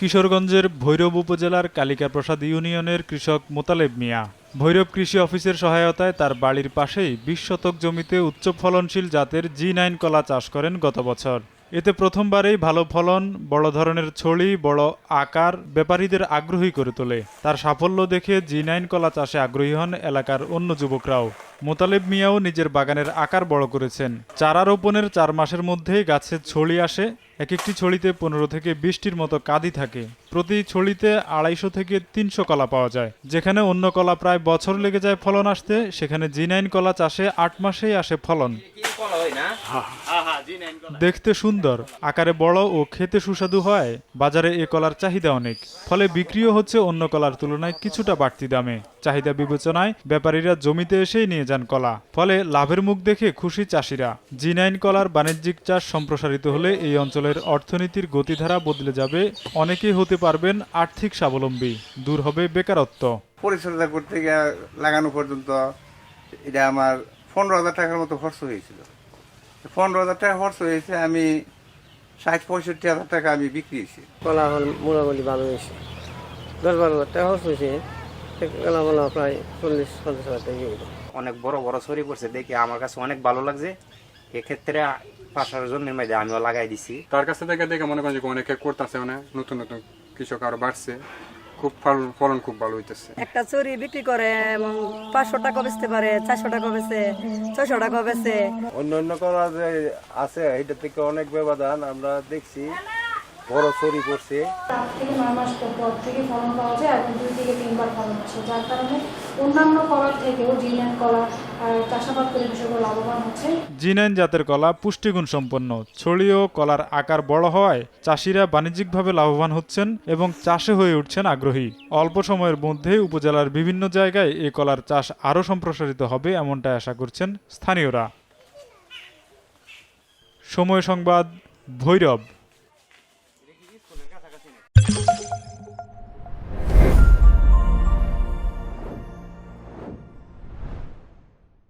কিশোরগঞ্জের ভৈরব উপজেলার কালিকাপ্রসাদ ইউনিয়নের কৃষক মোতালেব মিয়া। ভৈরব কৃষি অফিসের সহায়তায় তার বাড়ির পাশেই বিশ শতক জমিতে উচ্চ ফলনশীল জাতের জি নাইন কলা চাষ করেন গত বছর। এতে প্রথমবারেই ভালো ফলন, বড় ধরনের ছড়ি, বড় আকার ব্যাপারীদের আগ্রহী করে তোলে। তার সাফল্য দেখে জি নাইন কলা চাষে আগ্রহী হন এলাকার অন্য যুবকরাও। মোতালেব মিয়াও নিজের বাগানের আকার বড় করেছেন। চারা রোপণের চার মাসের মধ্যেই গাছের ছড়ি আসে। এক একটি ছড়িতে পনেরো থেকে বিশটির মতো কাদি থাকে। প্রতি ছড়িতে আড়াইশো থেকে তিনশো কলা পাওয়া যায়। যেখানে অন্য কলা প্রায় বছর লেগে যায় ফলন আসতে, সেখানে জি নাইন কলা চাষে আট মাসেই আসে ফলন। দেখতে সুন্দর আকারে বড় ও খেতে সুস্বাদু হয় বাজারে এ কলার চাহিদা অনেক। ফলে বিক্রিও হচ্ছে অন্য কলার তুলনায় কিছুটা বাড়তি দামে। চাহিদা বিবেচনায় ব্যাপারীরা জমিতে এসেই নিয়ে যান কলা। ফলে লাভের মুখ দেখে খুশি চাষিরা। জি নাইন কলার বাণিজ্যিক চাষ সম্প্রসারিত হলে এই অঞ্চলের অর্থনীতির গতিধারা বদলে যাবে। অনেকেই হতে পারবেন আর্থিক স্বাবলম্বী। দূর হবে বেকারত্ব। পরিচর্যা করতে গিয়ে লাগানো পর্যন্ত এটা আমার পনেরো হাজার টাকার মতো খরচ হয়েছিল। পনেরো হাজার টাকা খরচ হয়েছে আমি ষাট পঁয়ষট্টি হাজার টাকা আমি বিক্রি হয়েছি। কলা হল মোটামুটি ভালো হয়েছে। দশ বারো হাজার টাকা খরচ হয়েছে কলা মোলা প্রায় চল্লিশ পঞ্চাশ হাজার টাকা অনেক বড় বড় ছড়ি পড়ছে দেখে আমার কাছে অনেক ভালো লাগছে। এক্ষেত্রে পাশার জমির মধ্যে আমিও লাগাই দিছি। তার কাছে থেকে দেখে মনে করেন যে অনেকে করতেছে মানে নতুন নতুন কৃষক আরও বাড়ছে। খুব ফলন ফলন খুব ভালো হইতেছে। একটা চুরি বিক্রি করে এবং পাঁচশো টাকা বেচতে পারে চারশো টাকা বেচে ছয়শো টাকা বেচে। অন্য অন্য করা যে আছে এটা থেকে অনেক ব্যবধান আমরা দেখছি। বড় আট থেকে নয় মাস পর থেকে ফলন পাওয়া যায় এবং দুই থেকে তিনবার ফলন আসে। যার কারণে অন্যান্য কলার থেকেও জিনিয়ান কলা আর চাষাবাদ করে কৃষকরা লাভবান হচ্ছে। জি জাতের কলা পুষ্টিগুণ সম্পন্ন। ছড়িও কলার আকার বড় হওয়ায় চাষিরা বাণিজ্যিকভাবে লাভবান হচ্ছেন এবং চাষে হয়ে উঠছেন আগ্রহী। অল্প সময়ের মধ্যেই উপজেলার বিভিন্ন জায়গায় এই কলার চাষ আরও সম্প্রসারিত হবে এমনটাই আশা করছেন স্থানীয়রা। সময় সংবাদ ভৈরব।